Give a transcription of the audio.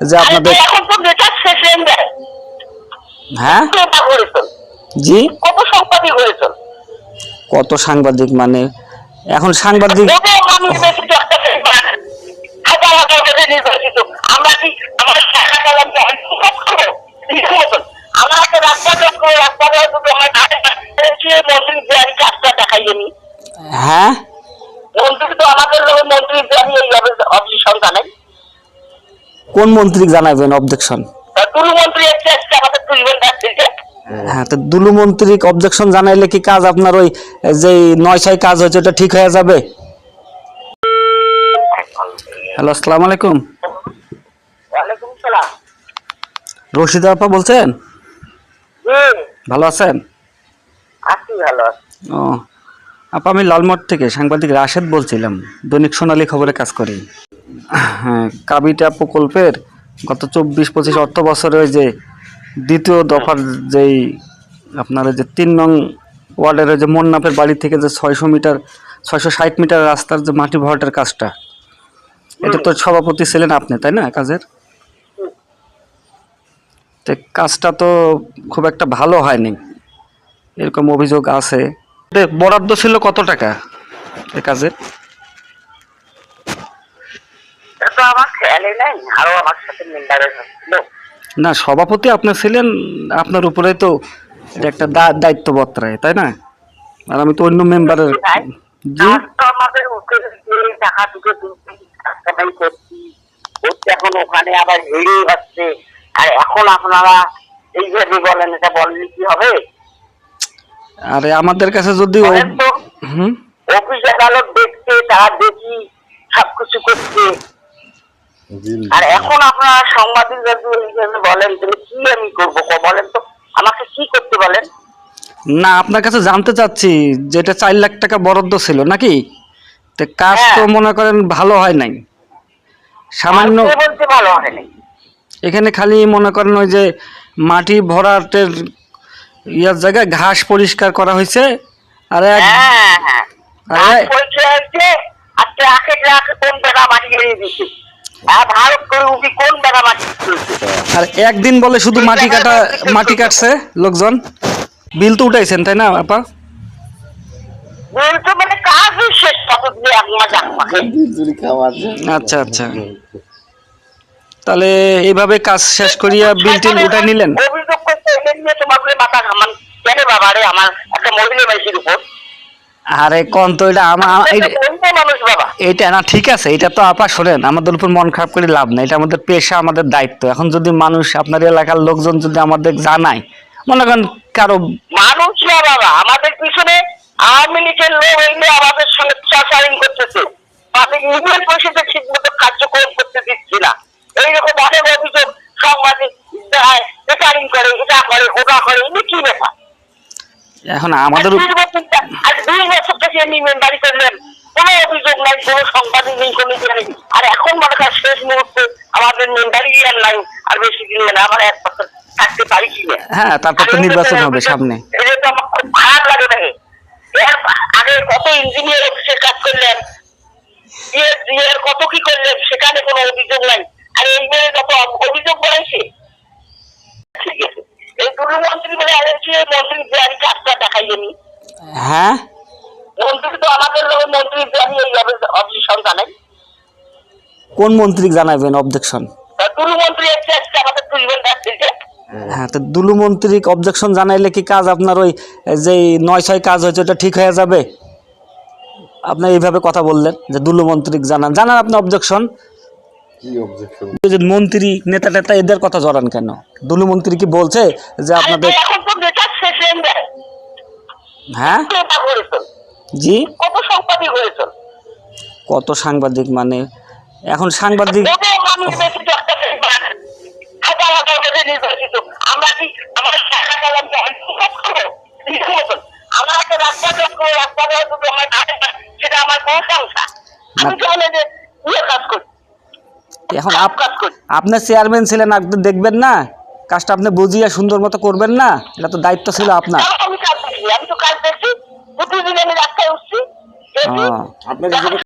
যে আপনাদের হ্যাঁ? জি? কত সম্পত্তি করেছেন কত সাংবাদিক মানে? এখন সাংবাদিক হ্যাঁ? মন্ত্রী তো আমাদের মন্ত্রী কোন মন্ত্রী জানাবেন অবজেকশন মন্ত্রী আজকে আমাদের হ্যাঁ তো দুলু মন্ত্রী অবজেকশন জানাইলে কি কাজ আপনার ওই যে নয় ছয় কাজ হয়েছে ওটা ঠিক হয়ে যাবে? হ্যালো আসসালামু আলাইকুম। ওয়ালাইকুম সালাম। রশিদা আপা বলছেন? ভালো আছেন? আছি ভালো। ও আপা, আমি লালমঠ থেকে, সাংবাদিক রাশেদ বলছিলাম। দৈনিক সোনালী খবরে কাজ করি। হ্যাঁ কাবিটা প্রকল্পের গত চব্বিশ পঁচিশ অর্থ বছরে যে দ্বিতীয় দফার যেই আপনার যে তিন নং ওয়ার্ডের যে মন্নাপের বাড়ি থেকে যে ছয়শো মিটার, ছয়শো ষাট মিটার রাস্তার যে মাটি ভরাটের কাজটা, এটা তো সভাপতি ছিলেন আপনি, তাই না, কাজের? তো কাজটা তো খুব একটা ভালো হয়নি। এরকম অভিযোগ আছে। বরাদ্দ ছিল কত টাকা? এ কাজে এটা আমার খেয়ালই নাই আরও আমার সাথে মেম্বারের ছিল না সভাপতি আপনি ছিলেন আপনার উপরে তো এটা একটা দায়িত্ব বর্তায় তাই না? আর আমি তো অন্য মেম্বারের জি? এখন ওখানে আবার হচ্ছে। আর এখন আপনারা এইভাবে বলেন এটা বললে কি হবে? আরে আমাদের কাছে যদি ও- বলেন তো হুম? অফিস আদালত দেখছে তারা দেখি সবকিছু করছে আর এখন আপনারা সাংবাদিক যদি বলেন তাহলে কি আমি করব? বলেন তো আমাকে কি করতে বলেন? না আপনার কাছে জানতে চাচ্ছি যেটা চার লাখ টাকা বরাদ্দ ছিল নাকি? তো কাজ তো হ্যাঁ। মনে করেন ভালো হয় নাই। সামান্য বলতে ভালো হয়নি এখানে খালি মনে করেন ওই যে মাটি ভরাটের ইয়ার জায়গায় ঘাস পরিষ্কার করা হয়েছে। আর এক হ্যাঁ হ্যাঁ। আরে- আর পরিচয় আর ট্রাকে ট্রাকে কোন বেড়া মাটি গেড়ে দিচ্ছে আর ভারত করে উঠি কোন বেড়া মাটি আর একদিন বলে শুধু মাটি কাটা মাটি কাটছে লোকজন। বিল তো উঠাইছেন তাই না আপা? মানে আচ্ছা আচ্ছা। তাহলে এইভাবে কাজ শেষ করিয়া বিল টিল উঠাই নিলেন? অভিযোগ করতে এনে নিয়ে তোমার বলে মাথা ঘামান কেন বাবা রে আমার? একটা মহিলা মাইসির উপর। আরে কোন তো এটা আমার বাবা। না ঠিক আছে এটা তো আপা শোনেন আমাদের উপর মন খারাপ করে লাভ নাই এটা আমাদের পেশা আমাদের দায়িত্ব। এখন যদি মানুষ আপনার এলাকার লোকজন যদি আমাদের জানায় মনে করেন কারও মানুষ না বাবা আমাদের পিছনে আওয়ামী লীগের লোক এলে আমাদের সঙ্গে চাচারিং করতেছে। আমাদের ইউনিয়ন পরিষদে ঠিক মতো কার্যক্রম করতে দিচ্ছি না এইরকম অনেক অভিযোগ সাংবাদিক দেয় রেকারিং করে এটা করে ওটা করে এটা কি ব্যাপার এখন আমাদের দুই এমনি করলেন অভিযোগ নাই আর এখন শেষ মুহূর্তে আমাদের আর বেশি থাকতে পারি না হ্যাঁ তারপর তো নির্বাচন হবে সামনে। আমার খুব খারাপ লাগে এর আগে কত ইঞ্জিনিয়ার অফিসের কাজ করলেন কত কি করলেন সেখানে কোনো অভিযোগ নাই আর এই যত অভিযোগ দুটো হ্যাঁ? কোন মন্ত্রী জানাবেন অবজেকশন ডাকছে হ্যাঁ তো দুলু মন্ত্রী অবজেকশন জানাইলে কি কাজ আপনার ওই যে নয় ছয় কাজ হয়েছে, ওটা ঠিক হয়ে যাবে? আপনি এইভাবে কথা বললেন, যে দুলু মন্ত্রী জানান। জানান আপনি অবজেকশন মন্ত্রী নেতা টেতা এদের কথা জড়ান কেন? দুলু মন্ত্রী কি বলছে যে আপনাদের হ্যাঁ? জি? কত সাংবাদিক মানে? এখন সাংবাদিক সেটা আমার কোন সংস্থা আমি তাহলে যে এখন আপ- আপনার চেয়ারম্যান ছিলেন আপনি দেখবেন না। কাজটা আপনি বুঝিয়ে সুন্দর মতো করবেন না। এটা তো দায়িত্ব ছিল আপনার। আমি তো কাজ দেখছি প্রতিদিন আমি রাস্তায় উঠছি।